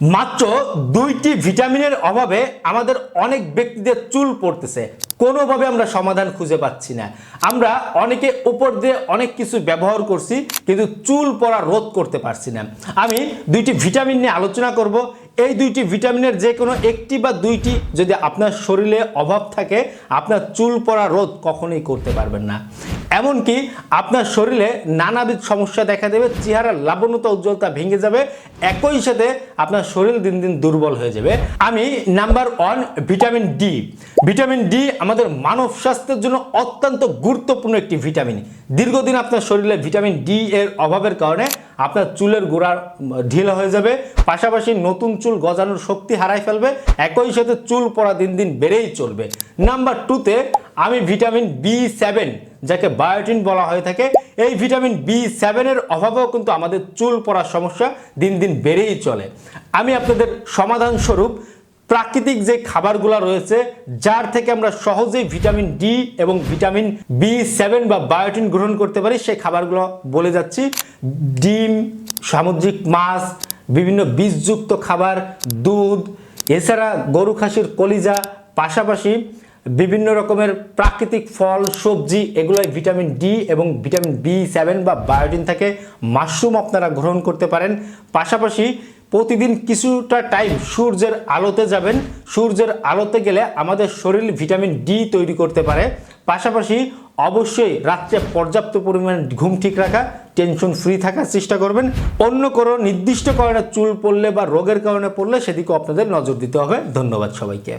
মাত্র দুইটি ভিটামিনের অভাবে আমাদের অনেক ব্যক্তিদের চুল পড়তেছে। কোনোভাবে আমরা সমাধান খুঁজে পাচ্ছি না। আমরা অনেকে উপর দিয়ে অনেক কিছু ব্যবহার করছি, কিন্তু চুল পড়া রোধ করতে পারছি না। আমি দুইটি ভিটামিন নিয়ে আলোচনা করব। এই দুইটি ভিটামিনের যে কোনো একটি বা দুইটি যদি আপনার শরীরে অভাব থাকে, আপনার চুল পড়া রোধ কখনোই করতে পারবেন না। এমনকি আপনার শরীরে নানাবিধ সমস্যা দেখা দেবে, চেহারার লাবণ্যতা, উজ্জ্বলতা ভেঙে যাবে, একই সাথে আপনার শরীর দিন দিন দুর্বল হয়ে যাবে। আমি number one vitamin D. Vitamin D আমাদের মানব স্বাস্থ্যের জন্য অত্যন্ত গুরুত্বপূর্ণ একটি ভিটামিন। দীর্ঘদিন আপনার শরীরে ভিটামিন ডি এর অভাবের কারণে আপনার চুলের গোড়া ঢিলা হয়ে যাবে, পাশাপাশি নতুন চুল গজানোর শক্তি হারাই ফেলবে, একই সাথে চুল পড়া দিন দিন বেড়েই চলবে। নাম্বার টুতে আমি ভিটামিন বি সেভেন যাকে বায়োটিন বলা হয়ে থাকে, এই ভিটামিন বি সেভেনের অভাবেও কিন্তু আমাদের চুল পড়ার সমস্যা দিন দিন বেড়েই চলে। আমি আপনাদের সমাধান স্বরূপ প্রাকৃতিক যে খাবারগুলো রয়েছে, যার থেকে আমরা সহজেই ভিটামিন ডি এবং ভিটামিন বি সেভেন বা বায়োটিন গ্রহণ করতে পারি, সেই খাবারগুলো বলে যাচ্ছি। ডিম, সামুদ্রিক মাছ, বিভিন্ন বীজযুক্ত খাবার, দুধ, এছাড়া গরু খাসির কলিজা, পাশাপাশি বিভিন্ন রকমের প্রাকৃতিক ফল, সবজি, এগুলোয় ভিটামিন ডি এবং ভিটামিন বি সেভেন বা বায়োটিন থাকে। মাশরুম আপনারা গ্রহণ করতে পারেন। পাশাপাশি প্রতিদিন কিছুটা টাইম সূর্যের আলোতে যাবেন। সূর্যের আলোতে গেলে আমাদের শরীর ভিটামিন ডি তৈরি করতে পারে। পাশাপাশি অবশ্যই রাত্রে পর্যাপ্ত পরিমাণে ঘুম ঠিক রাখা টেনশন ফ্রি থাকার চেষ্টা করবেন। অন্য কোনো নির্দিষ্ট কারণে চুল পড়লে বা রোগের কারণে পড়লে সেদিকে আপনাদের নজর দিতে হবে। ধন্যবাদ সবাইকে।